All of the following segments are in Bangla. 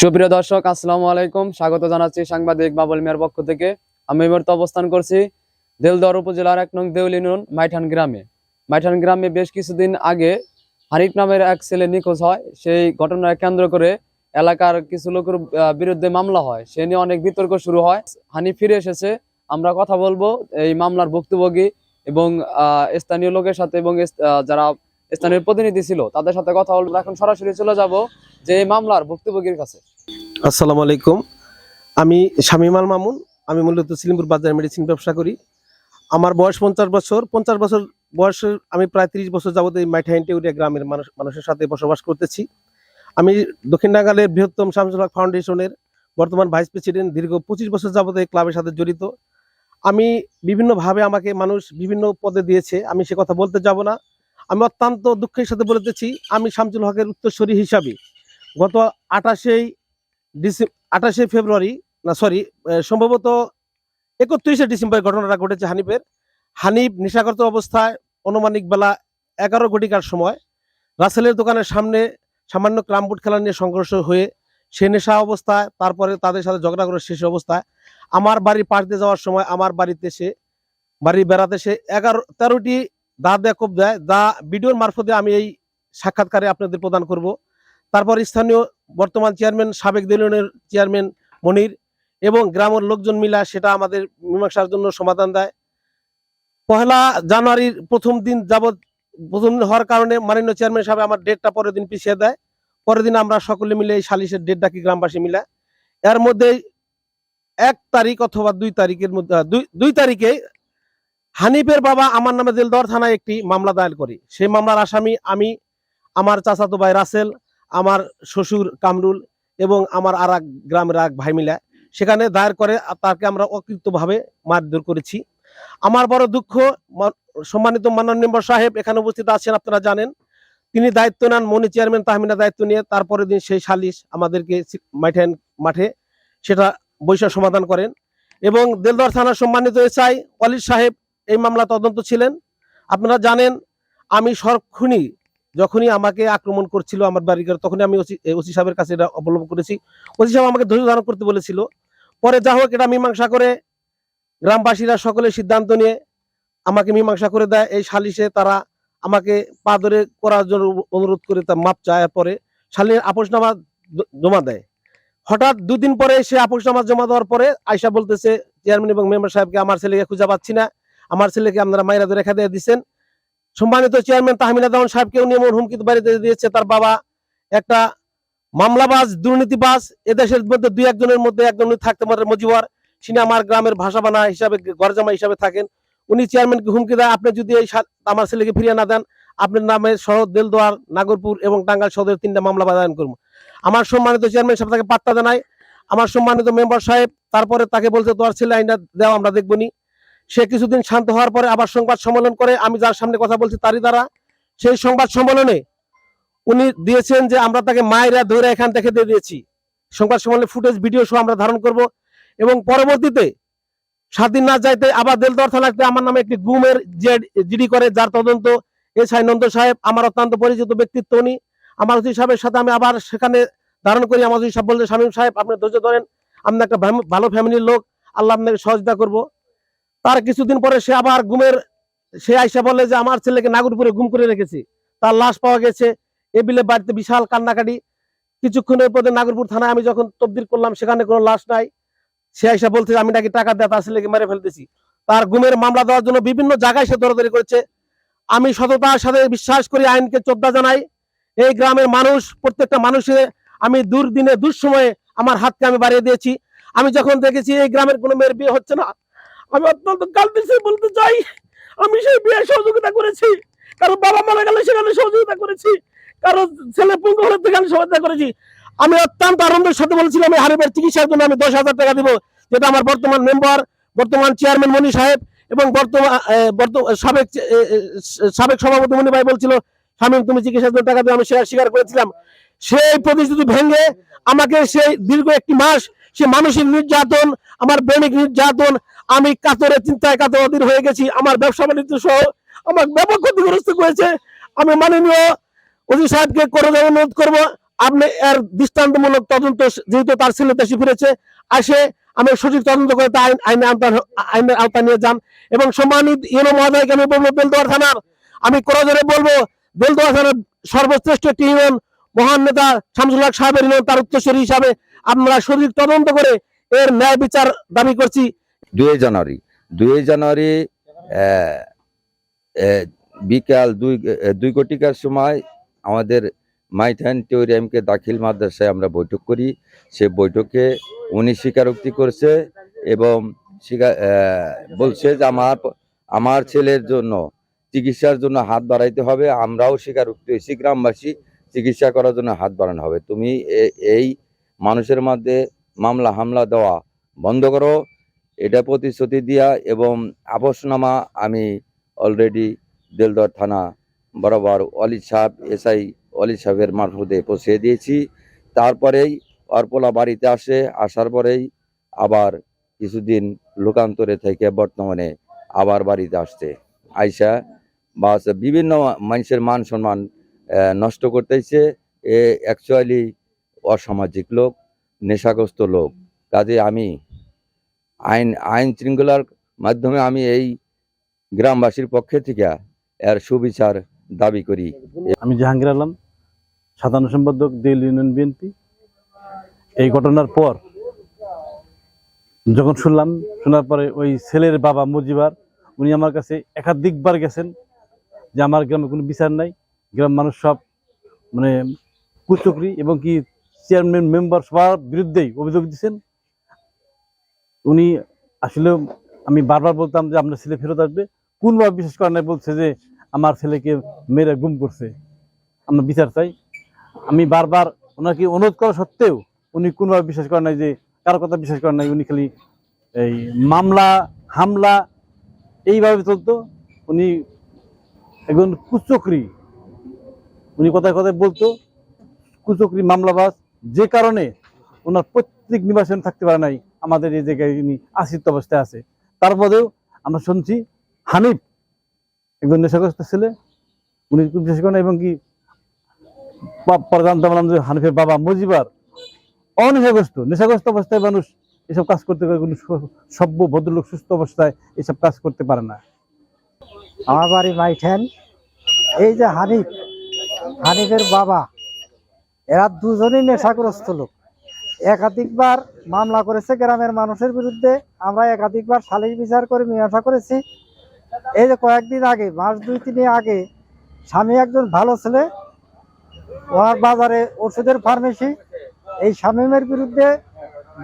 সুপ্রিয় দর্শক, আসসালামু আলাইকুম। স্বাগত জানাচ্ছি সাংবাদিক বাবুল মিয়ার পক্ষ থেকে। আমি এই মুহূর্তে অবস্থান করছি দেলদর উপজেলার এক নং দেউল ইউনিয়ন মাইঠান গ্রামে। মাইঠান গ্রামে বেশ কিছুদিন আগে হানিফ নামের এক ছেলে নিখোঁজ হয়। সেই ঘটনাকে কেন্দ্র করে এলাকার কিছু লোকের বিরুদ্ধে মামলা হয়। সে নিয়ে অনেক বিতর্ক শুরু হয়। হানিফ ফিরে এসেছে। আমরা কথা বলব এই মামলার ভুক্তভোগী এবং স্থানীয় লোকের সাথে এবং যারা স্থানীয় প্রতিনিধি ছিল, তাদের সাথে কথা বলব। এখন সরাসরি চলে যাব যে মামলার ভুক্তভোগীর কাছে। আসসালামু আলাইকুম। আমি শামিমাল মামুন, আমি মূলত সিলিমপুর বাজার মেডিসিন ব্যবসা করি। আমার বয়স পঞ্চাশ বছর পঞ্চাশ বছর বয়সের আমি প্রায় তিরিশ বছর যাবত এই মাইঠাইনটেউরিয়া গ্রামের মানুষ, মানুষের সাথে বসবাস করতেছি। আমি দক্ষিণ বাঙ্গালের বৃহত্তম শামসুল হক ফাউন্ডেশনের বর্তমান ভাইস প্রেসিডেন্ট, দীর্ঘ পঁচিশ বছর যাবত এই ক্লাবের সাথে জড়িত। আমি বিভিন্নভাবে আমাকে মানুষ বিভিন্ন পদে দিয়েছে, আমি সে কথা বলতে যাব না। আমি অত্যন্ত দুঃখের সাথে বলতেছি আমি শামসুল হকের উত্তরসূরি হিসাবে গত আঠাশেই ডিসেম্বর আঠাশে ফেব্রুয়ারি, না সরি সম্ভবত একত্রিশে ডিসেম্বর ঘটনাটা ঘটেছে হানিফের। হানিফ নেশাগত অবস্থায় অনুমানিক বেলা এগারো ঘটিকার সময় রাসেলের দোকানের সামনে সামান্য ক্রামবুট খেলা নিয়ে সংঘর্ষ হয়ে সে নেশা অবস্থায়, তারপরে তাদের সাথে ঝগড়া করে শেষ অবস্থায় আমার বাড়ি পাশ দিয়ে যাওয়ার সময় আমার বাড়িতে সে, বাড়ি বেড়াতে সে এগারো, তেরোটি দা দেয় কোপ দেয় দা ভিডিওর মারফতে আমি এই সাক্ষাৎকারে আপনাদের প্রদান করব। তারপর স্থানীয় বর্তমান চেয়ারম্যান, সাবেক দিলনের চেয়ারম্যান মনির এবং গ্রামের লোকজন মিলা সেটা আমাদের মীমাংসার জন্য সমাধান দেয়। পহেলা জানুয়ারির প্রথম দিন যাবৎ, প্রথম হওয়ার কারণে মাননীয় চেয়ারম্যান সাহেব আমার ডেটটা পরের দিন পিছিয়ে দেয়। পরের দিন আমরা সকলে মিলে এই সালিশের ডেট ডাকি গ্রামবাসী মিলে। এর মধ্যে এক তারিখ অথবা দুই তারিখের মধ্যে দুই তারিখে হানিফের বাবা আমার নামে দিলদর থানায় একটি মামলা দায়ের করি। সেই মামলার আসামি আমি, আমার চাচাতো ভাই রাসেল, আমার শ্বশুর কামরুল এবং আমার আর এক গ্রামের এক ভাই মিলা। সেখানে দায়ের করে তাকে আমরা অকৃতভাবে মারধর করেছি। আমার বড় দুঃখ সম্মানিত মাননীয় মেম্বার সাহেব এখানে উপস্থিত আছেন আপনারা জানেন। তিনি দায়িত্ব নেন, মনি চেয়ারম্যান তাহমিনা দায়িত্ব নিয়ে। তারপরের দিন সেই সালিশ আমাদেরকে মাঠে মাঠে সেটা বৈশাখ সমাধান করেন। এবং দেলদর থানার সম্মানিত এসআই ওয়ালিদ সাহেব এই মামলা তদন্ত ছিলেন। আপনারা জানেন, আমি সরক্ষণই যখনই আমাকে আক্রমণ করছিল আমার বাড়িঘর তখনই আমি ওসি সাহেবের কাছে এটা অবলম্বন করেছি। ওসি সাহেব আমাকে ধৈর্য ধারণ করতে বলেছিল। পরে যা হোক, এটা মীমাংসা করে গ্রামবাসীরা সকলে সিদ্ধান্ত নিয়ে আমাকে মীমাংসা করে দেয়। এই সালিশে তারা আমাকে পা ধরে করার জন্য অনুরোধ করে তার মাপ চায় পরে সালির আপোষনামা জমা দেয়। হঠাৎ দুদিন পরে সে আপোষনামা জমা দেওয়ার পরে আয়সা বলতেছে চেয়ারম্যান এবং মেম্বার সাহেবকে, আমার ছেলেকে খুঁজে পাচ্ছি না। আমার ছেলেকে আপনারা ধরে রেখা দিয়ে দিচ্ছেন সম্মানিত চেয়ারম্যান তাহমিনা দেওয়ান সাহেবকেও নিয়ে এমন হুমকি বাড়িতে দিয়েছে। তার বাবা একটা মামলাবাজ, দুর্নীতিবাজ, এদেশের মধ্যে দুই একজনের মধ্যে একজন থাকতে পারে মজিবর। তিনি আমার গ্রামের ভাষা বানা হিসাবে গরজামা হিসাবে থাকেন। উনি চেয়ারম্যানকে হুমকি দেয়, আপনি যদি এই আমার ছেলেকে ফিরিয়ে না দেন, আপনার নামে শহর দেলদোয়ার, নাগরপুর এবং টাঙ্গাল সদরের তিনটা মামলা বাদায়ন করব। আমার সম্মানিত চেয়ারম্যান সাহেব তাকে পাত্তা জানায় আমার সম্মানিত মেম্বার সাহেব, তারপরে তাকে বলছে তোমার ছেলে আইনটা দেওয়া আমরা দেখবনি সে কিছুদিন শান্ত হওয়ার পরে আবার সংবাদ সম্মেলন করে, আমি যার সামনে কথা বলছি তারই দ্বারা, সেই সংবাদ সম্মেলনে উনি দিয়েছেন যে আমরা তাকে মায়েরা ধরে এখান থেকে দিয়ে দিয়েছি। সংবাদ সম্মেলনে ফুটেজ ভিডিও সহ আমরা ধারণ করব এবং পরবর্তীতে সাত দিন না যাইতে আবার দেলদর থানাতে আমার নামে একটি গুমের জিডি করে, যার তদন্ত এস আই নন্দ সাহেব, আমার অত্যন্ত পরিচিত ব্যক্তিত্ব উনি। আমার ওসি সাহেবের সাথে আমি আবার সেখানে ধারণ করি। আমার ওসি সাহেব বলতে শামীম সাহেব, আপনি ধৈর্য ধরেন, আপনি একটা ভালো ফ্যামিলির লোক, আল্লাহ আপনাকে সহযোগিতা করব। তার কিছুদিন পরে সে আবার গুমের সে আইসা বলে যে, আমার ছেলেকে নাগরপুরে গুম করে রেখেছি। তার লাশ পাওয়া গেছে। এ বিলে বাড়িতে বিশাল কান্নাকাটি। কিছুক্ষণের পরে নাগরপুর থানায় আমি যখন তবদিল করলাম, সেখানে কোনো লাশ নাই। সে আইসা বলছে আমি নাকি টাকা দেয় তার ছেলেকে মেরে ফেলতেছি। তার গুমের মামলা দেওয়ার জন্য বিভিন্ন জায়গায় সে দৌড়াদৌড়ি করেছে। আমি সততার সাথে বিশ্বাস করি, আইনকে শ্রদ্ধা জানাই। এই গ্রামের মানুষ, প্রত্যেকটা মানুষের আমি দুর্দিনে, দুঃসময়ে আমার হাতকে আমি বাড়িয়ে দিয়েছি। আমি যখন দেখেছি এই গ্রামের কোনো মেয়ের বিয়ে হচ্ছে না আমি অত্যন্ত কালদিসে বলতে চাই। আমি সেই বিয়ে সহযোগিতা করেছি। কারও বাবা মারা গেলে সেখানে সহযোগিতা করেছি। কারও ছেলে পুঙ্গ হলে সেখানে সহযোগিতা করেছি। আমি অত্যন্ত আনন্দের সাথে বলছিলাম, এই হারিবের চিকিৎসার জন্য আমি দশ হাজার টাকা দিব, যেটা আমার বর্তমান মেম্বার বর্তমান চেয়ারম্যান মনি সাহেব এবং বর্তমান সাবেক সাবেক সভাপতি মনি ভাই বলছিল, স্বামী, তুমি চিকিৎসার জন্য টাকা দিও, আমি সেটা স্বীকার করেছিলাম। সেই প্রতিশ্রুতি ভেঙে আমাকে সেই দীর্ঘ একটি মাস, সে মানসিক নির্যাতন, আমার দৈনিক নির্যাতন আমি কাতরে চিন্তায় কাতর অধীর হয়ে গেছি, আমার ব্যবসা বাণিজ্য সহ আমার ব্যাপক ক্ষতিগ্রস্ত করেছে আমি মাননীয় অজি সাহেবকে করে অনুরোধ করব, আপনি এর দৃষ্টান্তমূলক তদন্ত যেহেতু তার ছেলে দেশে ফিরেছে, আসে, আমি সঠিক তদন্ত করে তা আইন আইনের আওতা নিয়ে যান। এবং সম্মানিত ইউনো মহোদয়কে আমি বলব, বেলদোয়ার থানার, আমি করজোরে বলব, বেলদোয়ার থানার সর্বশ্রেষ্ঠ একটি ইউনিয়ন, মহান নেতা শামসুল হক সাহেবের ইউনিয়ন, তার উত্তরসূরি হিসাবে আমরা সঠিক তদন্ত করে এর ন্যায় বিচার দাবি করছি। দুই জানুয়ারি দুই জানুয়ারি বিকাল দুই দুই কোটিকার সময় আমাদের মাইথান টেরিয়ামকে দাখিল মাদ্রাসায় আমরা বৈঠক করি। সে বৈঠকে উনি স্বীকারোক্তি করছে এবং বলছে যে আমার আমার ছেলের জন্য চিকিৎসার জন্য হাত বাড়াইতে হবে, আমরাও স্বীকারোক্তি হয়েছি, গ্রামবাসী চিকিৎসা করার জন্য হাত বাড়ানো হবে। তুমি এই মানুষের মধ্যে মামলা হামলা দেওয়া বন্ধ করো এটা প্রতিশ্রুতি দিয়া এবং আপোষনামা আমি অলরেডি দেলদর থানা বরাবর অলি সাহেব, এসআই অলি সাহেবের মারফতে পৌঁছে দিয়েছি। তারপরেই অর্পলা বাড়িতে আসে, আসার পরেই আবার কিছুদিন লোকান্তরে থেকে বর্তমানে আবার বাড়িতে আসছে। আইসা বা বিভিন্ন মানুষের মান সম্মান নষ্ট করতেছে। এ অ্যাকচুয়ালি অসামাজিক লোক, নেশাগ্রস্ত লোক। কাজে আমি আইন আইন শৃঙ্খলার মাধ্যমে আমি এই গ্রামবাসীর পক্ষে থেকে এর সুবিচার দাবি করি। আমি জাহাঙ্গীর আলম, সাধারণ সম্পাদক দিল ইউনিয়ন বিএনপি। এই ঘটনার পর যখন শুনলাম, শোনার পরে ওই ছেলের বাবা মুজিবার, উনি আমার কাছে একাধিকবার গেছেন যে আমার গ্রামে কোনো বিচার নাই, গ্রাম মানুষ সব মানে কুচকরি এবং কি চেয়ারম্যান মেম্বার সবার বিরুদ্ধেই অভিযোগ দিচ্ছেন। উনি আসলে আমি বারবার বলতাম যে আপনার ছেলে ফেরত আসবে। কোনভাবে বিশ্বাস করেন নাই বলছে যে আমার ছেলেকে মেয়েরা গুম করছে। আমরা বিচার চাই। আমি বারবার ওনাকে অনুরোধ করা সত্ত্বেও উনি কোনোভাবে বিশ্বাস করেন নাই যে, কারও কথা বিশ্বাস করেন নাই, উনি খালি এই মামলা, হামলা, এইভাবে চলতো। উনি একজন কুচকরি। উনি কথায় কথায় বলতো, কুচকরি মামলাবাজ, যে কারণে ওনার প্রত্যেক নিবাসন থাকতে পারে নাই। আমাদের এই জায়গায় উনি আশ্রিত অবস্থায় আছে। তারপরেও আমরা শুনছি হানিফ, একজন নেশাগ্রস্ত ছেলে, উনি বিশেষ করেন এবং কি পা- পরে জানতে পারলাম যে হানিফের বাবা মজিবার, অনেশাগ্রস্ত, নেশাগ্রস্ত অবস্থায় মানুষ এসব কাজ করতে পারে, কোনো সভ্য ভদ্রলোক সুস্থ অবস্থায় এসব কাজ করতে পারে না। আমার বাড়ি মাইঠেন। এই যে হানিফ, হানিফের বাবা, এরা দুজনই নেশাগ্রস্ত লোক। একাধিকবার মামলা করেছে গ্রামের মানুষের বিরুদ্ধে। আমরা একাধিকবার সালিশ বিচার করে মীমাংসা করেছি। এই যে কয়েকদিন আগে, মাস দুই তিন আগে, স্বামী একজন ভালো ছেলে, ওনার বাজারে ওষুধের ফার্মেসি, এই স্বামীমের বিরুদ্ধে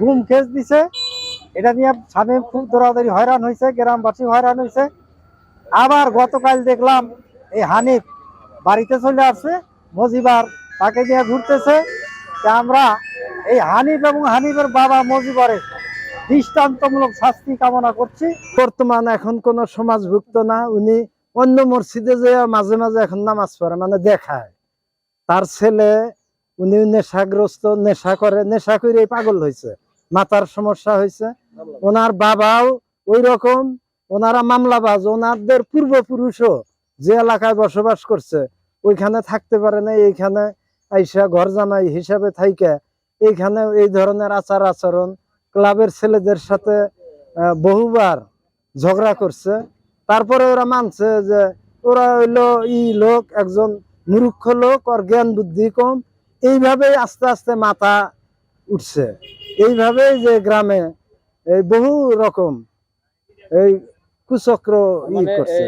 গুম কেস দিছে। এটা নিয়ে শামীম খুব দৌড়াদৌড়ি হয়রান হয়েছে, গ্রামবাসী হয়রান হয়েছে। আবার গতকাল দেখলাম এই হানিফ বাড়িতে চলে আসছে, মজিবার তাকে নিয়ে ঘুরতেছে। আমরা এই হানিফ এবং হানিফের বাবা মজিবারের দৃষ্টান্তমূলক শাস্তি কামনা করছি। বর্তমান এখন কোন সমাজভুক্ত না, উনি অন্য মসজিদে যে মাঝে মাঝে এখন নামাজ পড়ে মানে দেখায়। তার ছেলে উনি নেশাগ্রস্ত, নেশা করে নেশা করে পাগল হয়েছে, মাথার সমস্যা হয়েছে। ওনার বাবাও ওই রকম ওনারা মামলাবাজ, ওনাদের পূর্বপুরুষও যে এলাকায় বসবাস করছে, ওইখানে থাকতে পারে না, এইখানে আইসা ঘর জামাই হিসাবে থাইকে এইখানে এই ধরনের আচার আচরণ ক্লাবের ছেলেদের সাথে বহুবার ঝগড়া করছে। তারপরে ওরা মানছে যে ওরা হইল ই লোক একজন মূর্খ লোক আর জ্ঞান বুদ্ধি কম। এইভাবেই আস্তে আস্তে মাথা উঠছে। এইভাবেই যে গ্রামে এই বহু রকম এই কুচক্র ই মানে করছে।